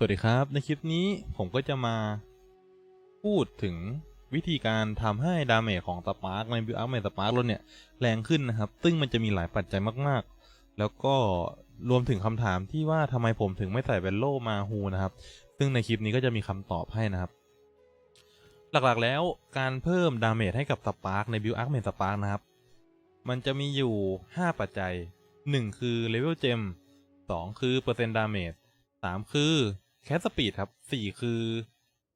สวัสดีครับ ในคลิปนี้ผมก็จะมาพูดถึงวิธีการทำให้ดาเมจของสปาร์กในบิวอัพเมจสปาร์กรถเนี่ยแรงขึ้นนะครับ ซึ่งมันจะมีหลายปัจจัยมากๆ แล้วก็รวมถึงคำถามที่ว่าทำไมผมถึงไม่ใส่เวนโลมาฮูนะครับ ซึ่งในคลิปนี้ก็จะมีคำตอบให้นะครับ หลักๆแล้วการเพิ่มดาเมจให้กับสปาร์กในบิวอัพเมจสปาร์กนะครับ มันจะมีอยู่ 5 ปัจจัย 1 คือเลเวลเจม2คือเปอร์เซ็นต์ดาเมจ3คือ แคสสปีดครับ4คือ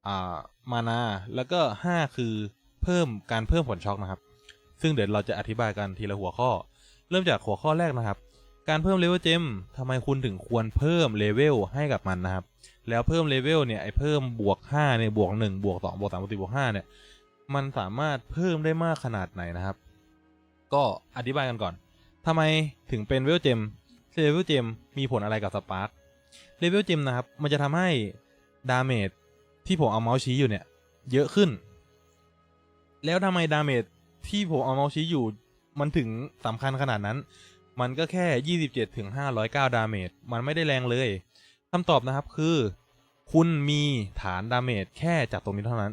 อ่ามานาแล้วก็5คือเพิ่มการเพิ่มผลช็อคนะครับ ซึ่งเดี๋ยวเราจะอธิบายกันทีละหัวข้อ เริ่มจากหัวข้อแรกนะครับ การเพิ่มเลเวลเจมทำไมคุณถึงควรเพิ่มเลเวลให้กับมันนะครับ แล้วเพิ่มเลเวลเนี่ยไอเพิ่มบวก5เนี่ยบวก1บวก2บวก3บวก4บวก5เนี่ยมันสามารถเพิ่มได้มากขนาดไหนนะครับ ก็อธิบายกันก่อนทำไมถึงเป็นเวลเจมเลเวลเจมมีผลอะไรกับสปาร์ค เลเวลเจมนะครับ มันจะทำให้ดาเมจที่ผมเอาเมาส์ชี้อยู่เนี่ย เยอะขึ้น แล้วทำไมดาเมจที่ผมเอาเมาส์ชี้อยู่ มันถึงสำคัญขนาดนั้น มันก็แค่ 27ถึง509 ดาเมจ มันไม่ได้แรงเลยคำตอบนะครับคือ คุณมีฐานดาเมจแค่จากตรงนี้เท่านั้น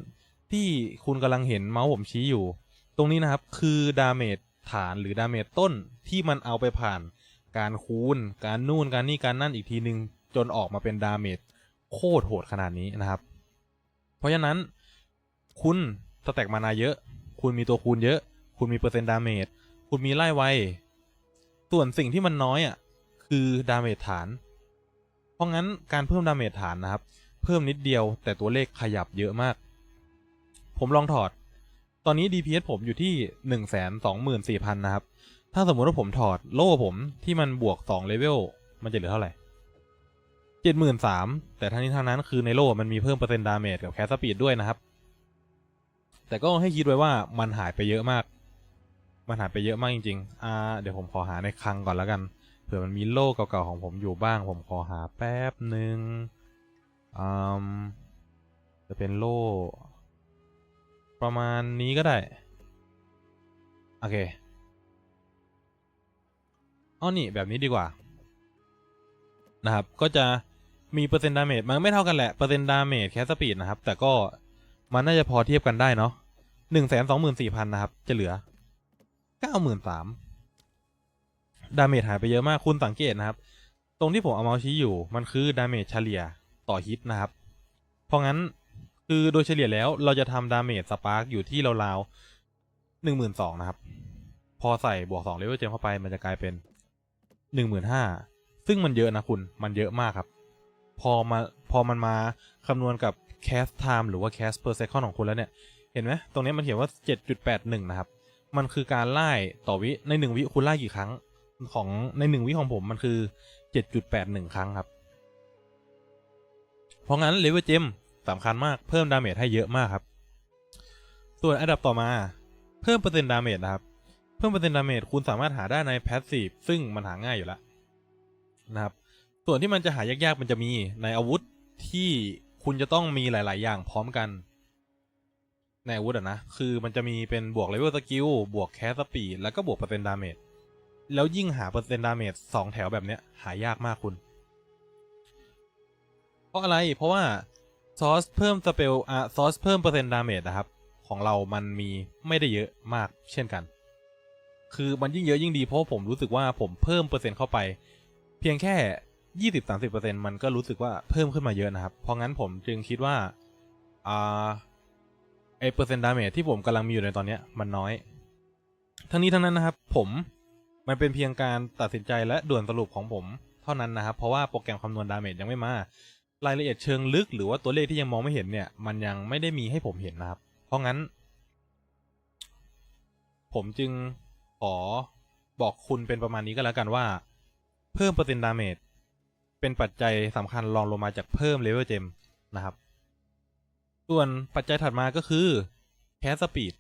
ที่คุณกำลังเห็นเมาส์ผมชี้อยู่ ตรงนี้นะครับคือดาเมจฐานหรือดาเมจต้นที่มันเอาไปผ่าน การคูณ การนู่นการนี่การนั่นอีกทีหนึ่ง จนออกมาเป็นดาเมจโคตรโหดขนาดนี้นะครับ เพราะฉะนั้นคุณสแต็กมานาเยอะ คุณมีตัวคูณเยอะ คุณมีเปอร์เซ็นต์ดาเมจคุณมีไล่ไวส่วนสิ่งที่มันน้อยอะคือดาเมจฐาน เพราะงั้นการเพิ่มดาเมจฐานนะครับ เพิ่มนิดเดียวแต่ตัวเลขขยับเยอะมาก ผมลองถอด ตอนนี้ DPS ผมอยู่ที่หนึ่งแสนสองหมื่นสี่พันนะครับ ถ้าสมมติว่าผมถอดโล่ผมที่มันบวกสองเลเวล มันจะเหลือเท่าไหร่ เจ็ดหมื่นสามแต่ทั้งนี้ทั้งนั้นคือในโล่มันมีเพิ่มเปอร์เซ็นต์ดาเมจกับแคสสปีดด้วยนะครับ แต่ก็ให้คิดไว้ว่ามันหายไปเยอะมาก มันหายไปเยอะมากจริงๆ อ่า เดี๋ยวผมขอหาในคลังก่อนแล้วกัน เผื่อมันมีโล่เก่าๆของผมอยู่บ้าง ผมขอหาแป๊บหนึ่งอืมจะเป็นโล่ ประมาณนี้ก็ได้ โอเคอ๋อนี่แบบนี้ดีกว่านะครับ ก็จะ มีเปอร์เซ็นต์ดาเมจมันไม่เท่ากันแหละเปอร์เซ็นต์ดาเมจแคสสปีดนะครับ แต่ก็มันน่าจะพอเทียบกันได้เนาะหนึ่งแสนสองหมื่นสี่พันนะครับ จะเหลือเก้าหมื่นสามดาเมจหายไปเยอะมากคุณสังเกตนะครับ ตรงที่ผมเอาเมาส์ชี้อยู่มันคือดาเมจเฉลี่ยต่อฮิตนะครับ เพราะงั้นคือโดยเฉลี่ยแล้วเราจะทำดาเมจสปาร์กอยู่ที่ราวๆหนึ่งหมื่นสองนะครับ พอใส่บวกสองเลเวลเจมเข้าไปมันจะกลายเป็นหนึ่งหมื่นห้าซึ่งมันเยอะนะคุณมันเยอะมากครับ พอมาพอมันมาคำนวณกับ cast time หรือว่า cast per second ของคุณแล้วเนี่ย เห็นไหมตรงนี้มันเขียนว่า 7.81 นะครับ มันคือการไล่ต่อวิในหนึ่งวิคุณไล่กี่ครั้งของในหนึ่งวิของผมมันคือ 7.81 ครั้งครับ เพราะงั้นเลเวลเจมสำคัญมากเพิ่มดาเมจให้เยอะมากครับ ส่วนอันดับต่อมาเพิ่มเปอร์เซ็นต์ดาเมจนะครับ เพิ่มเปอร์เซ็นต์ดาเมจคุณสามารถหาได้ใน Passive ซึ่งมันหาง่ายอยู่แล้วนะครับ ส่วนที่มันจะหายากๆมันจะมีในอาวุธที่คุณจะต้องมีหลาย ๆ อย่างพร้อมกัน ในอาวุธอะนะ คือมันจะมีเป็นบวกเลเวลสกิลบวกแคสสปีดแล้วก็บวกเปอร์เซ็นต์ดาเมจแล้วยิ่งหาเปอร์เซ็นต์ดาเมจสองแถวแบบเนี้ยหายากมากคุณ เพราะอะไรเพราะว่าซอสเพิ่มสเปลอะซอสเพิ่มเปอร์เซ็นต์ดาเมจนะครับ ของเรามันมีไม่ได้เยอะมากเช่นกัน คือมันยิ่งเยอะยิ่งดีเพราะผมรู้สึกว่าผมเพิ่มเปอร์เซ็นต์เข้าไป เพียงแค่ ยี่สิบสามสิบเปอร์เซ็นมันก็รู้สึกว่าเพิ่มขึ้นมาเยอะนะครับ เพราะงั้นผมจึงคิดว่าอ่าไอเปอร์เซ็นต์ดาเมจที่ผมกำลังมีอยู่ในตอนเนี้ยมันน้อย ทั้งนี้ทั้งนั้นนะครับ ผมมันเป็นเพียงการตัดสินใจและด่วนสรุปของผมเท่านั้นนะครับ เพราะว่าโปรแกรมคำนวณดาเมจยังไม่มารายละเอียดเชิงลึกหรือว่าตัวเลขที่ยังมองไม่เห็นเนี่ย มันยังไม่ได้มีให้ผมเห็นนะครับ เพราะงั้น ผมจึงขอบอกคุณเป็นประมาณนี้ก็แล้วกันว่า เพิ่มเปอร์เซ็นต์ดาเมจ เป็นปัจจัยสำคัญรองลงมาจากเพิ่มเลเวลเจมนะครับ ส่วนปัจจัยถัดมาก็คือแคสสปีด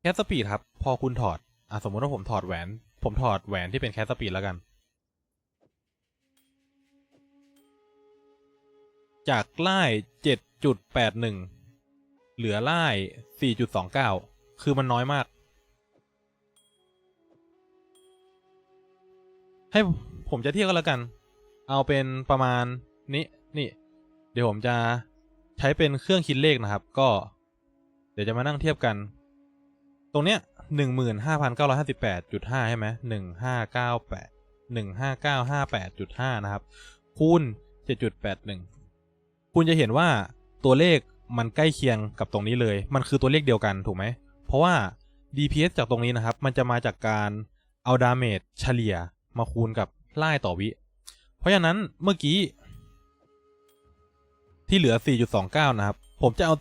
แคสสปีดครับ พอคุณถอดอะสมมติว่าผมถอดแหวน ผมถอดแหวนที่เป็นแคสสปีดแล้วกัน จากไล่เจ็ดจุดแปดหนึ่งเหลือไล่สี่จุดสองเก้าคือมันน้อยมาก ให้ผมจะเทียบกันแล้วกัน เอาเป็นประมาณนี้นี่ เดี๋ยวผมจะใช้เป็นเครื่องคิดเลขนะครับ ก็ เดี๋ยวจะมานั่งเทียบกัน ตรงเนี้ยหนึ่งหมื่นห้าพันเก้าร้อยห้าสิบแปดจุดห้าใช่ไหมหนึ่งห้าเก้าแปดหนึ่งห้าเก้าห้าแปดจุดห้านะครับ คูณเจ็ดจุดแปดหนึ่งคุณจะเห็นว่าตัวเลขมันใกล้เคียงกับตรงนี้เลย มันคือตัวเลขเดียวกันถูกไหม เพราะว่า DPS จากตรงนี้นะครับ มันจะมาจากการเอาดาเมจเฉลี่ยมาคูณกับไล่ต่อวิ เพราะฉะนั้นเมื่อกี้ ที่เหลือ 4.29 นะครับ ผมจะเอา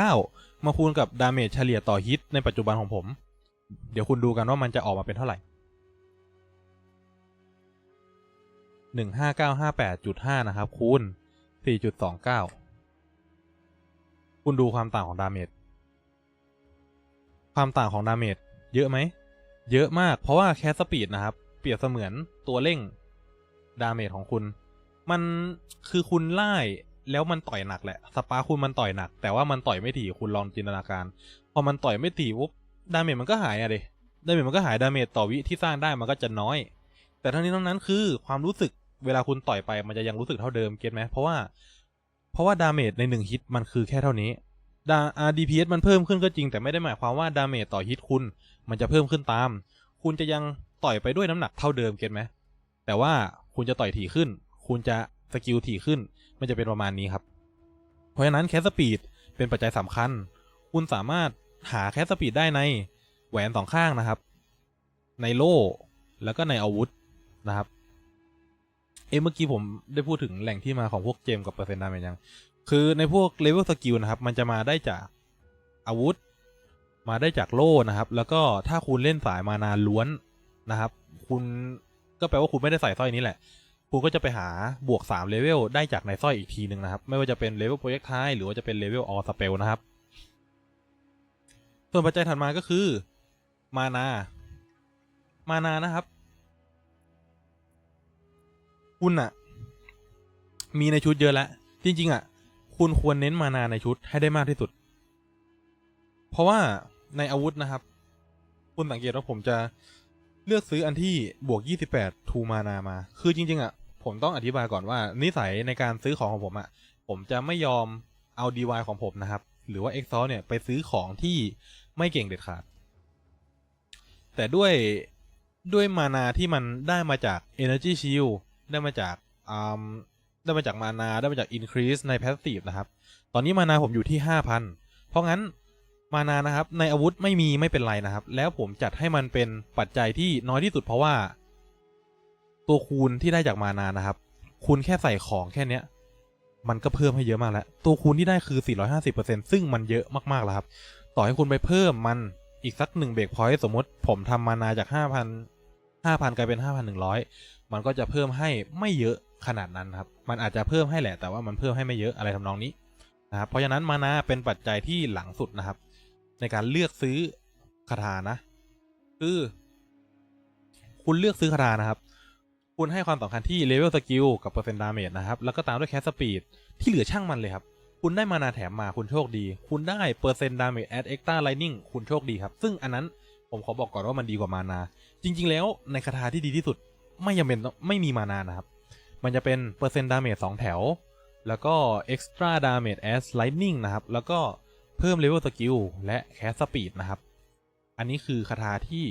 4.29 มาคูณกับดาเมจเฉลี่ยต่อฮิตในปัจจุบันของผม เดี๋ยวคุณดูกันว่ามันจะออกมาเป็นเท่าไหร่ 15958.5 นะครับ คูณ 4.29 คุณดูความต่างของดาเมจความต่างของดาเมจเยอะไหม เยอะมากเพราะว่าแคสสปีดนะครับ เปรียบเสมือนตัวเร่ง ดาเมจของคุณ มันคือคุณไล่แล้วมันต่อยหนักแหละ สปาคุณมันต่อยหนัก แต่ว่ามันต่อยไม่ถี่คุณลองจินตนาการ พอมันต่อยไม่ถี่ปุ๊บดาเมจมันก็หายอะเดดาเมจมันก็หายดาเมจต่อวิที่สร้างได้มันก็จะน้อย แต่ทั้งนี้ทั้งนั้นคือความรู้สึกเวลาคุณต่อยไปมันจะยังรู้สึกเท่าเดิมเก็ตไหมเพราะว่า เพราะว่าดาเมจในหนึ่งฮิตมันคือแค่เท่านี้ดา RDPS มันเพิ่มขึ้นก็จริง แต่ไม่ได้หมายความว่าดาเมจต่อฮิตคุณ มันจะเพิ่มขึ้นตาม คุณจะยังต่อยไปด้วยน้ำหนักเท่าเดิมเก็ตไหมแต่ว่า คุณจะต่อยถี่ขึ้น คุณจะสกิลถี่ขึ้น มันจะเป็นประมาณนี้ครับ เพราะฉะนั้นแคสสปีดเป็นปัจจัยสำคัญ คุณสามารถหาแคสสปีดได้ในแหวนสองข้างนะครับ ในโล่แล้วก็ในอาวุธนะครับ เอะเมื่อกี้ผมได้พูดถึงแหล่งที่มาของพวกเจมกับเปอร์เซ็นต์ดาเมจยัง คือในพวกเลเวลสกิลนะครับ มันจะมาได้จากอาวุธ มาได้จากโล่นะครับ แล้วก็ถ้าคุณเล่นสายมานาล้วนนะครับ คุณ ก็แปลว่าคุณไม่ได้ใส่สร้อยนี้แหละ คุณก็จะไปหาบวก3เลเวลได้จากในสร้อยอีกทีหนึ่งนะครับ ไม่ว่าจะเป็นเลเวลโปรเจกต์ไทหรือว่าจะเป็นเลเวลออสเปลนะครับ ส่วนปัจจัยถัดมาก็คือมานา มานานะครับ คุณอะมีในชุดเยอะแล้ว จริง ๆอะคุณควรเน้นมานาในชุดให้ได้มากที่สุด เพราะว่าในอาวุธนะครับ คุณสังเกตว่าผมจะ เลือกซื้ออันที่บวก 28ทูมานามา คือจริงๆอะผมต้องอธิบายก่อนว่า นิสัยในการซื้อของของผมอะผมจะไม่ยอมเอา DY ของผมนะครับ หรือว่า Exhaust เนี่ยไปซื้อของที่ไม่เก่งเด็ดขาด แต่ด้วยด้วยมานาที่มันได้มาจาก Energy Shield ได้มาจากอืมได้มาจากมานาได้มาจาก Increase ใน Passive นะครับ ตอนนี้มานาผมอยู่ที่ 5,000 เพราะงั้น มานานะครับ ในอาวุธไม่มีไม่เป็นไรนะครับ แล้วผมจัดให้มันเป็นปัจจัยที่น้อยที่สุดเพราะว่า ตัวคูณที่ได้จากมานานะครับ คูณแค่ใส่ของแค่เนี้ย มันก็เพิ่มให้เยอะมากแล้ว ตัวคูณที่ได้คือ 450%ซึ่งมันเยอะมากๆแล้วครับ ต่อให้คุณไปเพิ่มมันอีกสักหนึ่งเบรกพอยต์สมมติผมทำมานาจาก 5,000 5,000 กลายเป็น 5,100 มันก็จะเพิ่มให้ไม่เยอะขนาดนั้นครับ มันอาจจะเพิ่มให้แหละ แต่ว่ามันเพิ่มให้ไม่เยอะอะไรทำนองนี้นะครับ เพราะฉะนั้นมานาเป็นปัจจัยที่หลังสุดนะครับ ในการเลือกซื้อคาถานะ คือคุณเลือกซื้อคาถานะครับ คุณให้ความสำคัญที่เลเวลสกิลกับเปอร์เซ็นต์ดาเมจนะครับ แล้วก็ตามด้วยแคสสปีดที่เหลือช่างมันเลยครับ คุณได้มานาแถมมาคุณโชคดี คุณได้เปอร์เซ็นต์ดาเมจแอดเอ็กต้าไลนิ่งคุณโชคดีครับ ซึ่งอันนั้นผมขอบอกก่อนว่ามันดีกว่ามานา จริง ๆ แล้วในคาถาที่ดีที่สุดไม่จำเป็นไม่มีมานานะครับ มันจะเป็นเปอร์เซ็นต์ดาเมจสองแถว แล้วก็ extra damage as lightning นะครับ แล้วก็ เพิ่ม level skill และ cast speed นะครับ อันนี้คือคาถาที่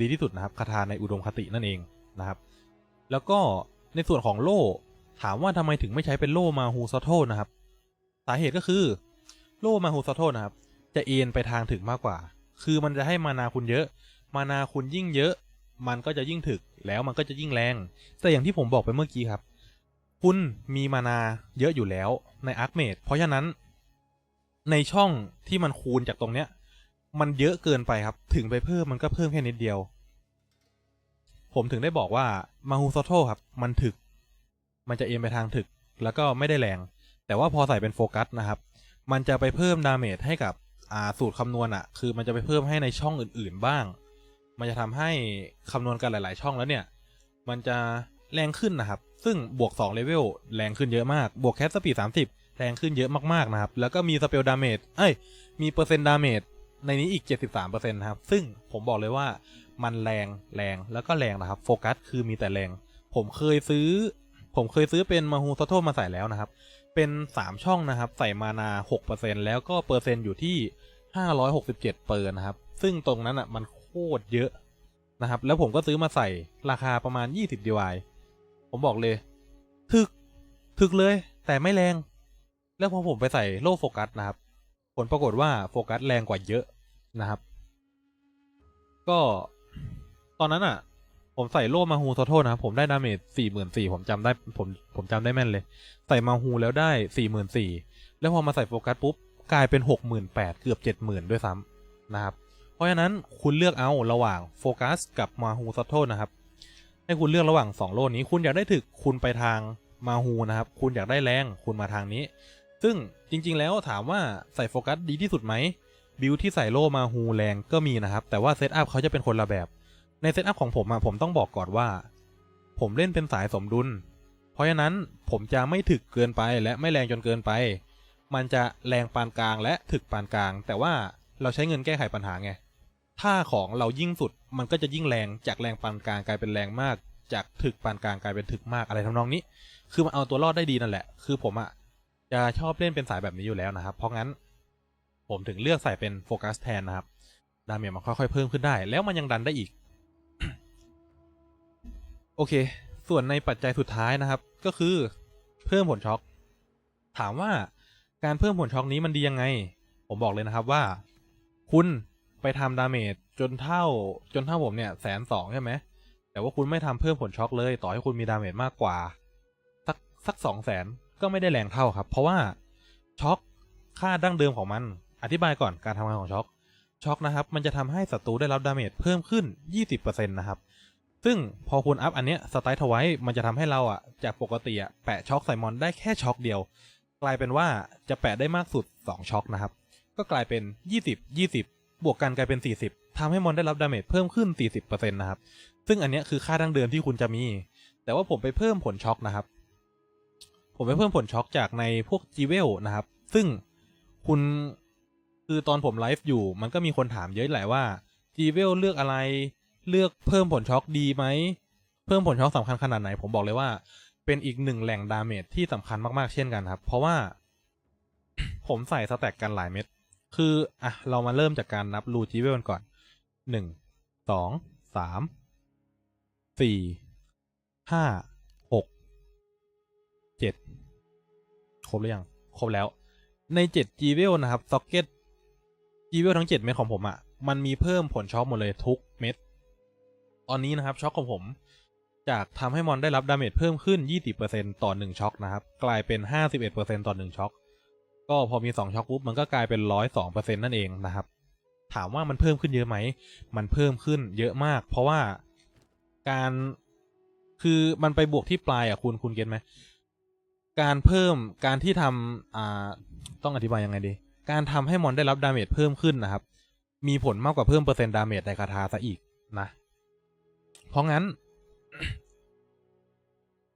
ดีที่สุดนะครับคาถาในอุดมคตินั่นเองนะครับ แล้วก็ในส่วนของโล่ถามว่าทำไมถึงไม่ใช้เป็นโล่มาฮูซอโทนะครับ สาเหตุก็คือโล่มาฮูซอโทนะครับ จะเอ็นไปทางถึกมากกว่า คือมันจะให้มานาคุณเยอะ มานาคุณยิ่งเยอะ มันก็จะยิ่งถึกแล้วมันก็จะยิ่งแรง แต่อย่างที่ผมบอกไปเมื่อกี้ครับ คุณมีมานาเยอะอยู่แล้วในอาร์คเมดเพราะฉะนั้น ในช่องที่มันคูณจากตรงเนี้ย มันเยอะเกินไปครับ ถึงไปเพิ่มมันก็เพิ่มแค่นิดเดียว ผมถึงได้บอกว่ามาฮูซอโทครับ มันถึก มันจะเอ็นไปทางถึก แล้วก็ไม่ได้แรง แต่ว่าพอใส่เป็นโฟกัสนะครับ มันจะไปเพิ่มดาเมจให้กับอ่าสูตรคำนวณอะคือมันจะไปเพิ่มให้ในช่องอื่น ๆ บ้าง มันจะทำให้คำนวณกันหลาย ๆ ช่องแล้วเนี่ย มันจะแรงขึ้นนะครับ ซึ่งบวก2เลเวลแรงขึ้นเยอะมาก บวกแคสสปีด30แรงขึ้นเยอะมากๆนะครับ แล้วก็มีสเปลดาเมจเอ้ย มีเปอร์เซ็นต์ดาเมจในนี้อีก 73%นะครับ ซึ่งผมบอกเลยว่ามันแรงแรงแล้วก็แรงนะครับ โฟกัสคือมีแต่แรง ผมเคยซื้อ ผมเคยซื้อเป็นมาฮูโซโทมาใส่แล้วนะครับ เป็นสามช่องนะครับ ใส่มานาหกเปอร์เซ็นแล้วก็เปอร์เซ็นต์อยู่ที่ห้าร้อยหกสิบเจ็ดเปอร์นะครับ ซึ่งตรงนั้นอะมันโคตรเยอะนะครับ แล้วผมก็ซื้อมาใส่ราคาประมาณยี่สิบดีวายผมบอกเลย ถึก ถึกเลย แต่ไม่แรง แล้วพอผมไปใส่โล่โฟกัสนะครับ ผลปรากฏว่าโฟกัสแรงกว่าเยอะนะครับ ก็ตอนนั้นอะ ผมใส่โล่มาฮูโทโทนะครับ ผมได้ดาเมจสี่หมื่นสี่ผมจำได้ผมผมจำได้แม่นเลย ใส่มาฮูแล้วได้สี่หมื่นสี่แล้วพอมาใส่โฟกัสปุ๊บกลายเป็นหกหมื่นแปดเกือบเจ็ดหมื่นด้วยซ้ำนะครับเพราะฉะนั้นคุณเลือกเอาระหว่างโฟกัสกับมาฮูโทโทนะครับ ให้คุณเลือกระหว่างสองโล่นี้ คุณอยากได้ถึกคุณไปทางมาฮูนะครับ คุณอยากได้แรงคุณมาทางนี้ ซึ่งจริงๆแล้วถามว่าใส่โฟกัสดีที่สุดไหมบิลที่ใส่โล่มาฮูแรงก็มีนะครับ แต่ว่าเซตอัพเขาจะเป็นคนละแบบ ในเซตอัพของผมอะผมต้องบอกก่อนว่า ผมเล่นเป็นสายสมดุล เพราะฉะนั้นผมจะไม่ถึกเกินไปและไม่แรงจนเกินไป มันจะแรงปานกลางและถึกปานกลาง แต่ว่าเราใช้เงินแก้ไขปัญหาไงถ้าของเรายิ่งสุดมันก็จะยิ่งแรงจากแรงปานกลางกลายเป็นแรงมาก จากถึกปานกลางกลายเป็นถึกมากอะไรทำนองนี้ คือมันเอาตัวรอดได้ดีนั่นแหละ คือผมอะ จะชอบเล่นเป็นสายแบบนี้อยู่แล้วนะครับ เพราะงั้นผมถึงเลือกใส่เป็นโฟกัสแทนนะครับ ดาเมจมันค่อยๆเพิ่มขึ้นได้ แล้วมันยังดันได้อีก โอเค ส่วนในปัจจัยสุดท้ายนะครับ ก็คือเพิ่มผลช็อค ถามว่าการเพิ่มผลช็อคนี้มันดียังไง ผมบอกเลยนะครับว่า คุณไปทำดาเมจจนเท่าจนเท่าผมเนี่ยแสนสองใช่ไหม แต่ว่าคุณไม่ทำเพิ่มผลช็อคเลย ต่อให้คุณมีดาเมจมากกว่า สักสักสองแสน ก็ไม่ได้แรงเท่าครับ เพราะว่าช็อคค่าดั้งเดิมของมัน อธิบายก่อนการทำงานของช็อคช็อคนะครับ มันจะทำให้ศัตรูได้รับดาเมจเพิ่มขึ้น 20%นะครับ ซึ่งพอคุณอัพอันเนี้ยสไตล์ทไว้มันจะทำให้เราอะจากปกติอะแปะช็อคใส่มอนได้แค่ช็อคเดียว กลายเป็นว่าจะแปะได้มากสุด 2ช็อคนะครับ ก็กลายเป็น 20 20 บวกกันกลายเป็น 40ทำให้มอนได้รับดาเมจเพิ่มขึ้น 40%นะครับ ซึ่งอันเนี้ยคือค่าดั้งเดิมที่คุณจะมี แต่ว่าผมไปเพิ่มผลช็อคนะครับ ผมไปเพิ่มผลช็อคจากในพวกจีเวลนะครับ ซึ่งคุณคือตอนผมไลฟ์อยู่มันก็มีคนถามเยอะแหละว่าจีเวลเลือกอะไร เลือกเพิ่มผลช็อคดีไหม เพิ่มผลช็อคสำคัญขนาดไหน ผมบอกเลยว่า เป็นอีกหนึ่งแหล่งดาเมจที่สำคัญมากๆเช่นกันครับ เพราะว่า ผมใส่สแต็กกันหลายเม็ด คืออะเรามาเริ่มจากการนับรูจีเวลก่อนหนึ่งสองสามสี่ห้า เจ็ดครบหรือยัง ครบแล้ว ในเจ็ดจีเวลนะครับซ็อกเก็ตจีเวลทั้งเจ็ดเม็ดของผมอะ่ะ มันมีเพิ่มผลช็อคหมดเลยทุกเม็ด ตอนนี้นะครับช็อคของผม จากทำให้มอนได้รับดาเมจเพิ่มขึ้น 20%ต่อ 1ช็อคนะครับ กลายเป็น 51%ต่อ 1ช็อค ก็พอมี 2ช็อคปุ๊บมันก็กลายเป็น 102%นั่นเองนะครับ ถามว่ามันเพิ่มขึ้นเยอะไหม มันเพิ่มขึ้นเยอะมาก เพราะว่าการคือมันไปบวกที่ปลายอะคุณคุณเก็ตไหม การเพิ่มการที่ทำอ่าต้องอธิบายยังไงดี การทำให้มอนได้รับดาเมจเพิ่มขึ้นนะครับ มีผลมากกว่าเพิ่มเปอร์เซ็นต์ดาเมจในคาถาซะอีกนะ เพราะงั้น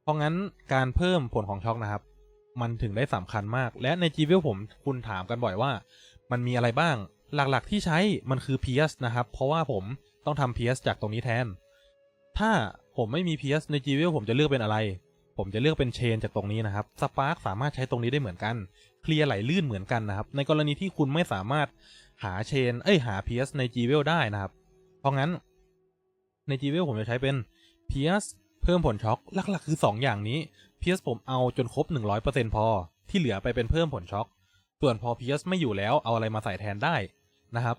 เพราะงั้นการเพิ่มผลของช็อคนะครับ มันถึงได้สำคัญมาก และในจีเวลผมคุณถามกันบ่อยว่า มันมีอะไรบ้าง หลักๆที่ใช้มันคือ PS นะครับ เพราะว่าผมต้องทำ PS จากตรงนี้แทน ถ้าผมไม่มี PS ในจีเวลผมจะเลือกเป็นอะไร ผมจะเลือกเป็นเชนจากตรงนี้นะครับสปาร์กสามารถใช้ตรงนี้ได้เหมือนกัน เคลียร์ไหลลื่นเหมือนกันนะครับ ในกรณีที่คุณไม่สามารถหาเชน เอ้ยหา PS ใน g w e l ได้นะครับ เพราะงั้นใน g w e l ผมจะใช้เป็น PS เพิ่มผลช็อคหลักๆ คือ 2 อย่างนี้ PS ผมเอาจนครบ 100%พอ ที่เหลือไปเป็นเพิ่มผลช็อค ส่วนพอ PS ไม่อยู่แล้วเอาอะไรมาใส่แทนได้นะครับ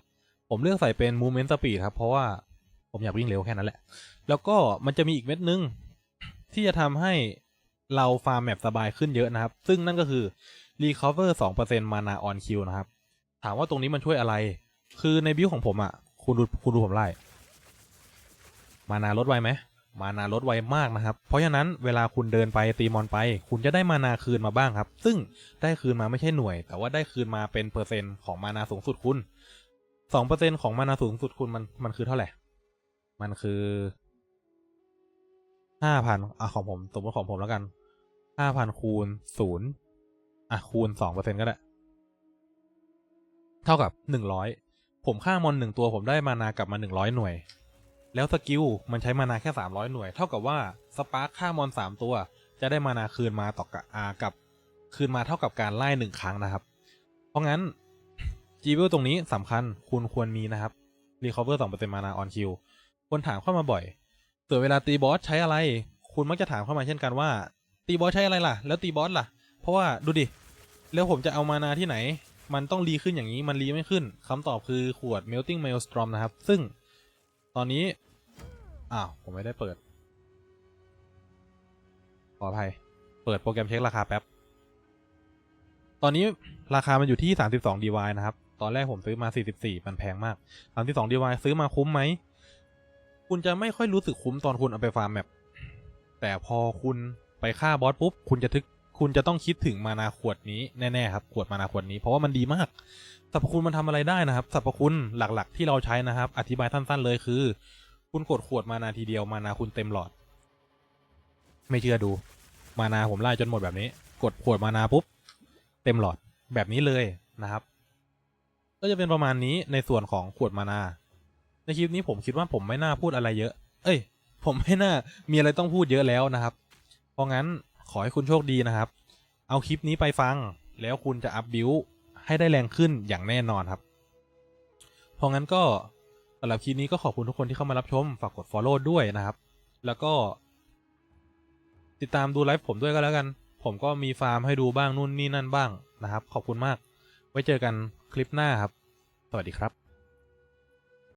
ผมเลือกใส่เป็น Movement Speed ครับ เพราะว่าผมอยากวิ่งเร็วแค่นั้นแหละ แล้วก็มันจะมีอีกเม็ดนึงที่จะทำให้ เราฟาร์มแมปสบายขึ้นเยอะนะครับ ซึ่งนั่นก็คือ Recover 2% Mana on Q นะครับ ถามว่าตรงนี้มันช่วยอะไร คือในบิวของผมอะ่ะ คุณดูคุณดูผมไล่ มานาลดไวไหม มานาลดไวมากนะครับ เพราะฉะนั้นเวลาคุณเดินไปตีมอนไป คุณจะได้มานาคืนมาบ้างครับ ซึ่งได้คืนมาไม่ใช่หน่วย แต่ว่าได้คืนมาเป็นเปอร์เซ็นต์ของมานาสูงสุดคุณสองเปอร์เซ็นของมานาสูงสุดคุณมันมันคือเท่าไหร่ มันคือห้าพันอะของผมสมมติของผมแล้วกัน ห้าพันคูณศูนย์อะ คูณสองเปอร์เซ็นก็ได้ เท่ากับหนึ่งร้อยผมฆ่ามอนหนึ่งตัวผมได้มานากลับมาหนึ่งร้อยหน่วย แล้วสกิลมันใช้มานาแค่สามร้อยหน่วย เท่ากับว่าสปาร์คฆ่ามอนสามตัว จะได้มานาคืนมาต่อกอากับ คืนมาเท่ากับการไล่หนึ่งครั้งนะครับ เพราะงั้นจีวิลตรงนี้สำคัญคุณควรมีนะครับ recover สองเปอร์เซ็นต์มานาออนคิวควรถามเข้ามาบ่อยส่วนเวลาตีบอสใช้อะไร คุณมักจะถามเข้ามาเช่นกันว่า ตีบอสใช้อะไรล่ะ แล้วตีบอสล่ะ เพราะว่าดูดิ แล้วผมจะเอามานาที่ไหน มันต้องรีขึ้นอย่างนี้ มันรีไม่ขึ้นคำตอบคือขวด melting maelstrom นะครับ ซึ่งตอนนี้ อ้าว ผมไม่ได้เปิด ขออภัย เปิดโปรแกรมเช็คราคาแป๊บ ตอนนี้ราคามันอยู่ที่ 32 DY นะครับ ตอนแรกผมซื้อมา 44 มันแพงมาก 32 DY ซื้อมาคุ้มไหม คุณจะไม่ค่อยรู้สึกคุ้มตอนคุณเอาไปฟาร์มแมปแต่พอคุณ ไปฆ่าบอสปุ๊บคุณจะทึกคุณจะต้องคิดถึงมานาขวดนี้แน่ๆครับขวดมานาขวดนี้เพราะว่ามันดีมากสรรพคุณมันทำอะไรได้นะครับสรรพคุณหลักๆ ที่เราใช้นะครับ อธิบายสั้นๆเลยคือ คุณกดขวดมานาทีเดียวมานาคุณเต็มหลอด ไม่เชื่อดู มานาผมไล่จนหมดแบบนี้ กดขวดมานาปุ๊บเต็มหลอดแบบนี้เลยนะครับ ก็จะเป็นประมาณนี้ในส่วนของขวดมานา ในคลิปนี้ผมคิดว่าผมไม่น่าพูดอะไรเยอะ เอ้ย ผมไม่น่ามีอะไรต้องพูดเยอะแล้วนะครับ ราะงั้นขอให้คุณโชคดีนะครับ เอาคลิปนี้ไปฟังแล้วคุณจะอัพบิวให้ได้แรงขึ้นอย่างแน่นอนครับ เพราะงั้นก็สำหรับคลิปนี้ก็ขอบคุณทุกคนที่เข้ามารับชม ฝากกด follow ด้วยนะครับ แล้วก็ ติดตามดูไลฟ์ผมด้วยก็แล้วกัน ผมก็มีฟาร์มให้ดูบ้างนู่นนี่นั่นบ้างนะครับ ขอบคุณมาก ไว้เจอกันคลิปหน้าครับ สวัสดีครับ